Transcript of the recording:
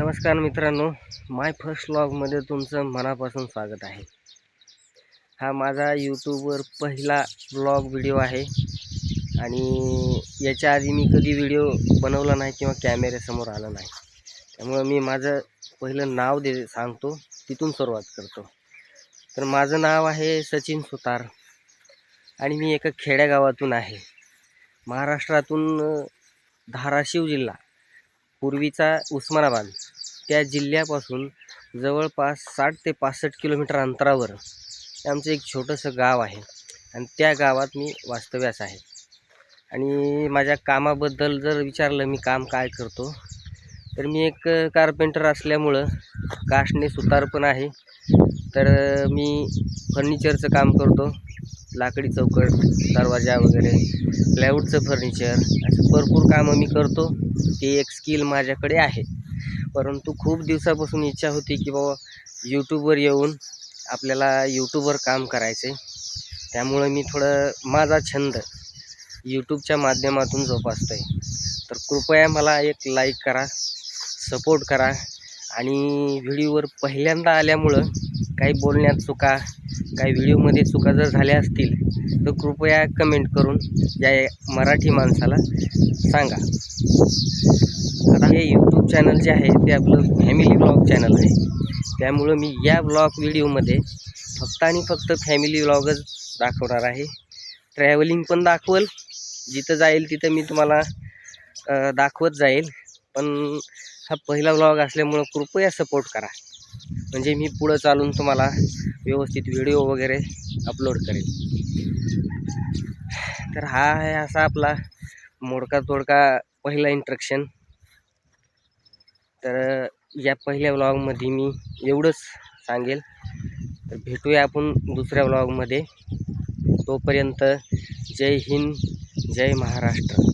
नमस्कार मित्रांनो माय फर्स्ट ब्लॉगमध्ये तुमचं मनापासून स्वागत आहे. हा माझा यूट्यूबवर पहिला ब्लॉग व्हिडिओ आहे आणि याच्या आधी मी कधी व्हिडिओ बनवला नाही किंवा कॅमेऱ्यासमोर आला नाही. त्यामुळं मी माझं पहिलं नाव दे सांगतो तिथून सुरुवात करतो. तर माझं नाव आहे सचिन सुतार आणि मी एका खेड्यागावातून आहे. महाराष्ट्रातून धाराशिव जिल्हा पूर्वीचा उस्मानाबाद. त्या जिल्ह्यापासून जवळपास साठ ते पासष्ट किलोमीटर अंतरावर आमचं एक छोटंसं गाव आहे. आणि त्या गावात मी वास्तव्यास आहे. आणि माझ्या कामाबद्दल जर विचारलं मी काम काय करतो तर मी एक कारपेंटर असल्यामुळं काष्टने सुतार पण आहे. तर मी फर्निचरचं काम करतो लाकडी चौकट दरवाजा वगैरे प्लॅवूडचं फर्निचर असं भरपूर कामं मी करतो ते एक स्किल माझ्याकडे आहे. परंतु खूप दिवसापासून इच्छा होती की बाबा यूट्यूबवर येऊन आपल्याला यूट्यूबवर काम करायचं आहे त्यामुळं मी थोडं माझा छंद यूट्यूबच्या माध्यमातून जोपासतो आहे तर कृपया मला एक लाईक करा सपोर्ट करा आणि व्हिडिओवर पहिल्यांदा आल्यामुळं काही बोलण्यात चुका काही व्हिडिओमध्ये चुका जर झाल्या असतील तर कृपया कमेंट करून या मराठी माणसाला सांगा. हे यूट्यूब चॅनल जे आहे ते आपलं फॅमिली ब्लॉग चॅनल आहे. त्यामुळं मी या ब्लॉग व्हिडिओमध्ये फक्त आणि फक्त फॅमिली ब्लॉगच दाखवणार आहे. ट्रॅव्हलिंग पण दाखवल जिथं जाईल तिथं मी तुम्हाला दाखवत जाईल. पण हा पहिला ब्लॉग असल्यामुळं कृपया सपोर्ट करा. म्हणजे मी पुढं चालून तुम्हाला व्यवस्थित व्हिडिओ वगैरे अपलोड करेल. तर हा आहे असा आपला मोडका तोडका पहिला इंट्रक्शन तर या पहिल्या व्लॉगमध्ये मी एवढंच सांगेल. तर भेटूया आपण दुसऱ्या व्लॉगमध्ये तोपर्यंत जय हिंद जय महाराष्ट्र.